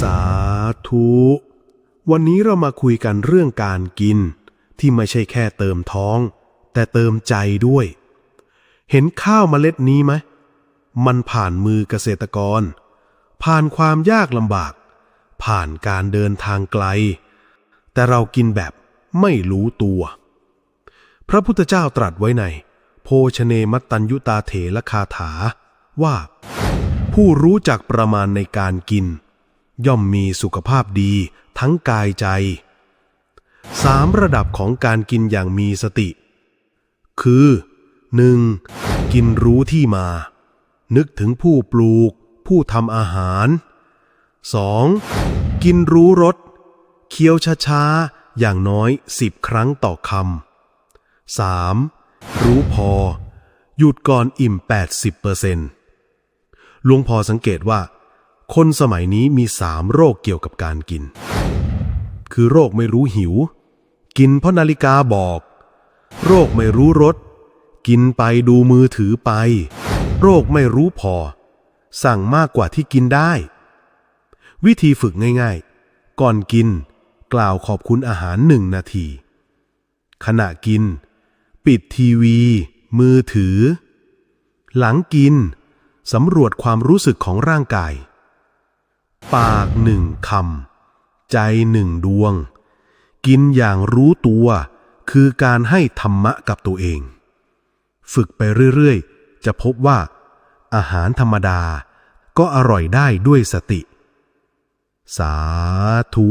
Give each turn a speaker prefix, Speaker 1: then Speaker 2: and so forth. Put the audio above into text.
Speaker 1: สาธุ วันนี้เรามาคุยกันเรื่องการกิน ที่ไม่ใช่แค่เติมท้อง แต่เติมใจด้วย เห็นข้าวเมล็ดนี้ไหม มันผ่านมือเกษตรกร ผ่านความยากลำบาก ผ่านการเดินทางไกล แต่เรากินแบบไม่รู้ตัว พระพุทธเจ้าตรัสไว้ใน โภชเนมัตตัญยุตาเถระคาถาว่า ผู้รู้จักประมาณในการกิน ย่อมมีสุขภาพดีทั้งกายใจสามระดับของการกินอย่างมีสติ คือ 1. กินรู้ที่มา นึกถึงผู้ปลูก ผู้ทำอาหาร 2. กินรู้รสเคี้ยวช้าๆ อย่างน้อยสิบครั้งต่อคำ 3. รู้พอ หยุดก่อนอิ่ม 80%หลวงพอสังเกตว่า คนสมัยนี้มีสามโรคเกี่ยวกับการกิน คือโรคไม่รู้หิว กินเพราะนาฬิกาบอก โรคไม่รู้รส กินไปดูมือถือไป โรคไม่รู้พอ สั่งมากกว่าที่กินได้ วิธีฝึกง่ายๆ ก่อนกิน กล่าวขอบคุณอาหารหนึ่งนาที ขณะกิน ปิดทีวี มือถือ หลังกินสำรวจความรู้สึกของร่างกาย ปากหนึ่งคำใจหนึ่งดวง กินอย่างรู้ตัวคือการให้ธรรมะกับตัวเอง ฝึกไปเรื่อยๆ จะพบว่า อาหารธรรมดาก็อร่อยได้ด้วยสติ สาธุ